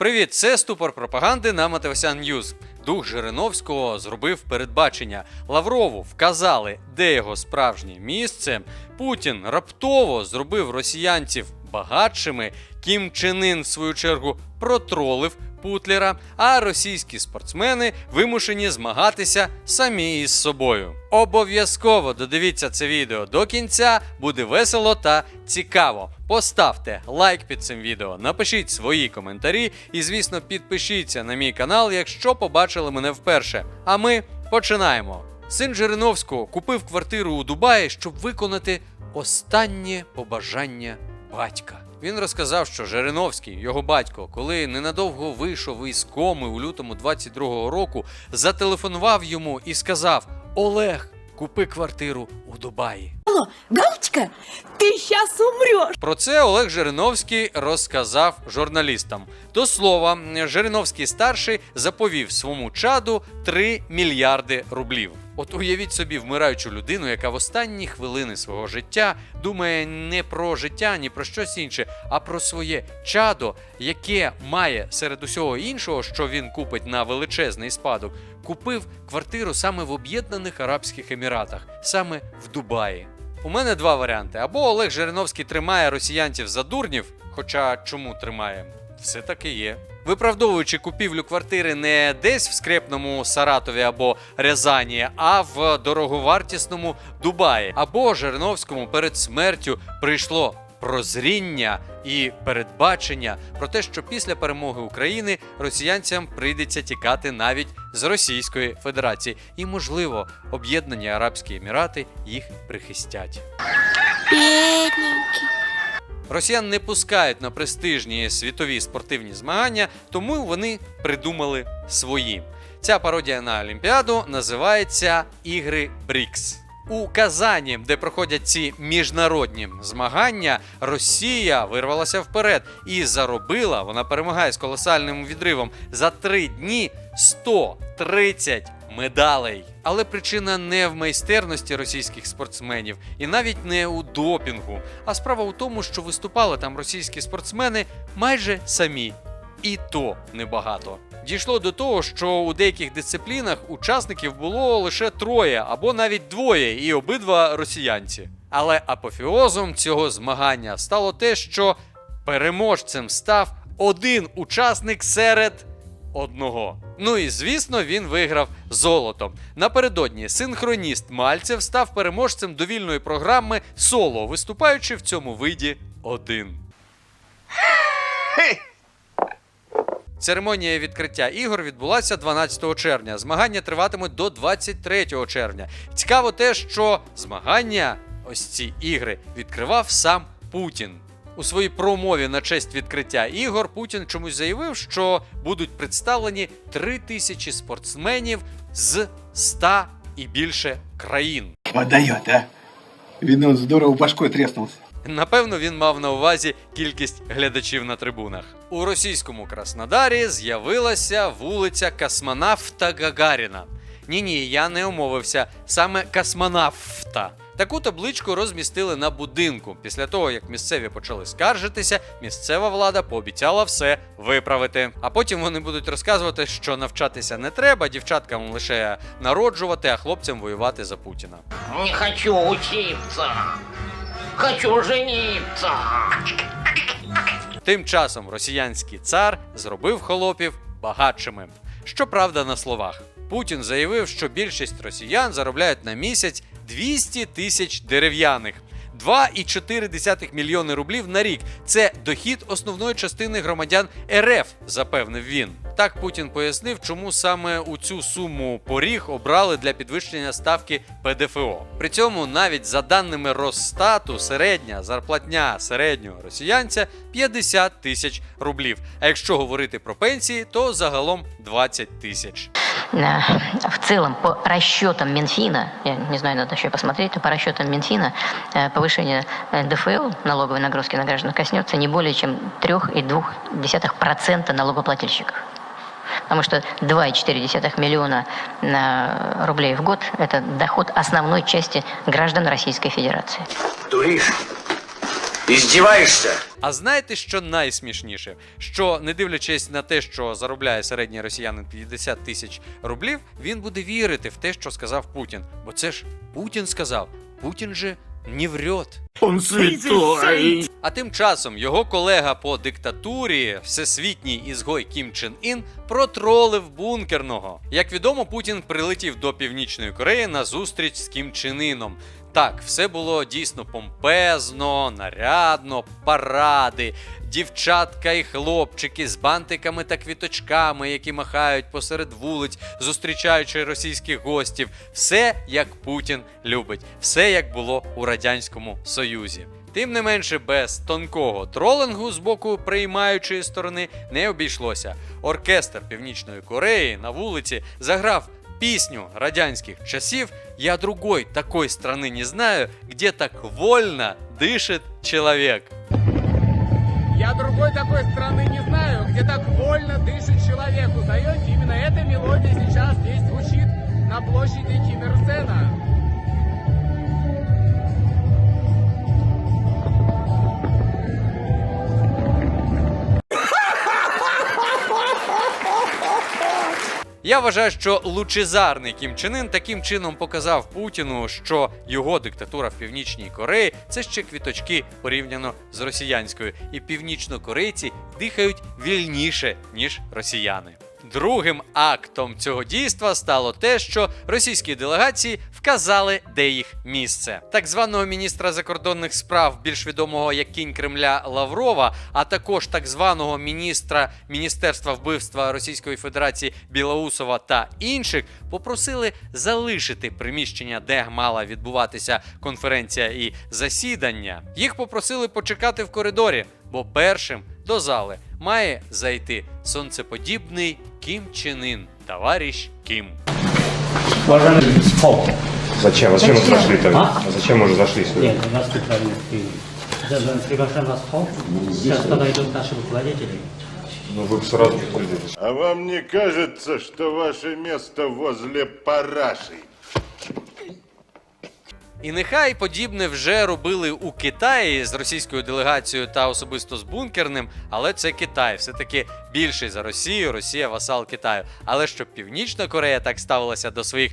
Привіт, це ступор пропаганди на Матеосян Ньюз. Дух Жириновського зробив передбачення. Лаврову вказали, де його справжнє місце. Путін раптово зробив росіянців багатшими. Кім Чен Ін, в свою чергу, протролив Путлера, а російські спортсмени вимушені змагатися самі із собою. Обов'язково додивіться це відео до кінця, буде весело та цікаво. Поставте лайк під цим відео, напишіть свої коментарі і, звісно, підпишіться на мій канал, якщо побачили мене вперше. А ми починаємо. Син Жириновського купив квартиру у Дубаї, щоб виконати останнє побажання батька. Він розказав, що Жириновський, його батько, коли ненадовго вийшов із коми у лютому 22-го року, зателефонував йому і сказав: Олег, купи квартиру у Дубаї. Алло, Галочка, ты сейчас умрешь. Про це Олег Жириновський розказав журналістам. До слова, Жириновський старший заповів своєму чаду 3 мільярди рублів. От уявіть собі вмираючу людину, яка в останні хвилини свого життя думає не про життя, ні про щось інше, а про своє чадо, яке має серед усього іншого, що він купить на величезний спадок, купив квартиру саме в Об'єднаних Арабських Еміратах, саме в Дубаї. У мене два варіанти: або Олег Жириновський тримає росіянців за дурнів, хоча чому тримає? Все таки є. Виправдовуючи купівлю квартири не десь в скрепному Саратові або Рязані, а в дороговартісному Дубаї, або Жириновському перед смертю прийшло прозріння і передбачення про те, що після перемоги України росіянцям прийдеться тікати навіть з Російської Федерації, і можливо, об'єднані Арабські Емірати їх прихистять. Росіян не пускають на престижні світові спортивні змагання, тому вони придумали свої. Ця пародія на Олімпіаду називається Ігри Брікс. У Казані, де проходять ці міжнародні змагання, Росія вирвалася вперед і заробила. Вона перемагає з колосальним відривом за три дні 130 медалей. Але причина не в майстерності російських спортсменів і навіть не у допінгу. А справа у тому, що виступали там російські спортсмени майже самі. І то небагато. Дійшло до того, що у деяких дисциплінах учасників було лише троє або навіть двоє, і обидва росіянці. Але апофіозом цього змагання стало те, що переможцем став один учасник серед одного. Ну і звісно, він виграв золото. Напередодні синхроніст Мальцев став переможцем довільної програми соло, виступаючи в цьому виді один. Церемонія відкриття ігор відбулася 12 червня. Змагання триватимуть до 23 червня. Цікаво те, що змагання, ось ці ігри, відкривав сам Путін. У своїй промові на честь відкриття ігор Путін чомусь заявив, що будуть представлені 3 тисячі спортсменів з 100 і більше країн. Подает, а? Он здорово башкой треснулся. Напевно, він мав на увазі кількість глядачів на трибунах. У російському Краснодарі з'явилася вулиця Космонавта Гагаріна. Ні, ні, я не умовився, саме космонавта. Таку табличку розмістили на будинку. Після того, як місцеві почали скаржитися, місцева влада пообіцяла все виправити. А потім вони будуть розказувати, що навчатися не треба, дівчаткам лише народжувати, а хлопцям воювати за Путіна. Не хочу учиться. Хочу жениться. Тим часом росіянський цар зробив холопів багатшими. Щоправда, на словах. Путін заявив, що більшість росіян заробляють на місяць 200 тисяч дерев'яних. 2,4 мільйони рублів на рік. Це дохід основної частини громадян РФ, запевнив він. Так Путін пояснив, чому саме у цю суму поріг обрали для підвищення ставки ПДФО. При цьому навіть за даними Росстату, середня зарплатня середнього росіянця 50 тисяч рублів. А якщо говорити про пенсії, то загалом 20 тисяч. Э, В целом, по расчетам Минфина, я не знаю, надо еще посмотреть, но по расчетам Минфина э, повышение э, ДФЛ, налоговой нагрузки на граждан, коснется не более чем 3,2% налогоплательщиков. Потому что 2,4 миллиона рублей в год – это доход основной части граждан Российской Федерации. Туришь? Издеваешься? А знаєте, що найсмішніше? Що не дивлячись на те, що заробляє середній росіянин 50 тисяч рублів, він буде вірити в те, що сказав Путін. Бо це ж Путін сказав. Путін же не врет. Он святой. А тим часом його колега по диктатурі, всесвітній ізгой Кім Чен Ін, протролив бункерного. Як відомо, Путін прилетів до Північної Кореї на зустріч з Кім Чен Іном. Так, все було дійсно помпезно, нарядно, паради, дівчатка і хлопчики з бантиками та квіточками, які махають посеред вулиць, зустрічаючи російських гостів. Все як Путін любить, все як було у радянському Союзі. Тим не менше, без тонкого тролингу з боку приймаючої сторони не обійшлося. Оркестр Північної Кореї на вулиці заграв пісню радянських часів «Я другой такой страны не знаю, где так вольно дышит человек». Я другой такой страны не знаю, где так вольно дышит человек. Узнаете, именно эта мелодия сейчас здесь звучит на площади Ким Я вважаю, що лучезарний Кім Чен Ын таким чином показав Путіну, що його диктатура в Північній Кореї це ще квіточки порівняно з росіянською, і північнокорейці дихають вільніше ніж росіяни. Другим актом цього дійства стало те, що російські делегації вказали, де їх місце. Так званого міністра закордонних справ, більш відомого як кінь Кремля Лаврова, а також так званого міністра Міністерства вбивства Російської Федерації Білоусова та інших попросили залишити приміщення, де мала відбуватися конференція і засідання. Їх попросили почекати в коридорі, бо першим до зали має зайти сонцеподібний Кім Чен Ін, товариш Кім. Зачем? Зачем мы зашли тогда? А зачем мы уже зашли сюда? Нет, у нас неправильно приняли. Даже приглашаем вас в холл. Сейчас подойдут наши руководители. Ну вы бы сразу пользовались. А вам не кажется, что ваше место возле параши? І нехай подібне вже робили у Китаї з російською делегацією та особисто з бункерним, але це Китай, все-таки більший за Росію, Росія васал Китаю. Але щоб Північна Корея так ставилася до своїх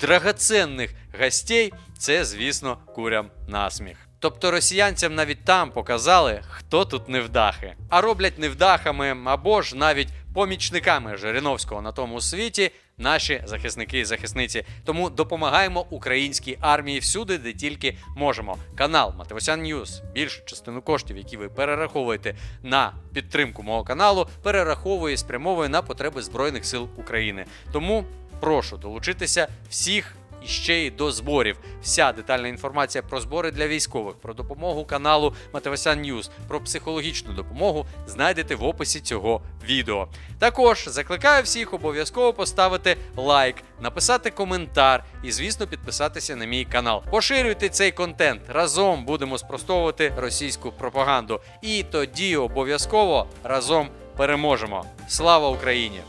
драгоценних гостей, це, звісно, курям насміх. Тобто росіянцям навіть там показали, хто тут невдахи. А роблять невдахами або ж навіть помічниками Жириновського на тому світі наші захисники і захисниці. Тому допомагаємо українській армії всюди, де тільки можемо. Канал Матевосян Ньюз. Більшу частину коштів, які ви перераховуєте на підтримку мого каналу, перераховує і спрямовує на потреби Збройних сил України. Тому прошу долучитися всіх. І ще й до зборів. Вся детальна інформація про збори для військових, про допомогу каналу Матевосян Ньюз, про психологічну допомогу знайдете в описі цього відео. Також закликаю всіх обов'язково поставити лайк, написати коментар і, звісно, підписатися на мій канал. Поширюйте цей контент. Разом будемо спростовувати російську пропаганду. І тоді обов'язково разом переможемо. Слава Україні!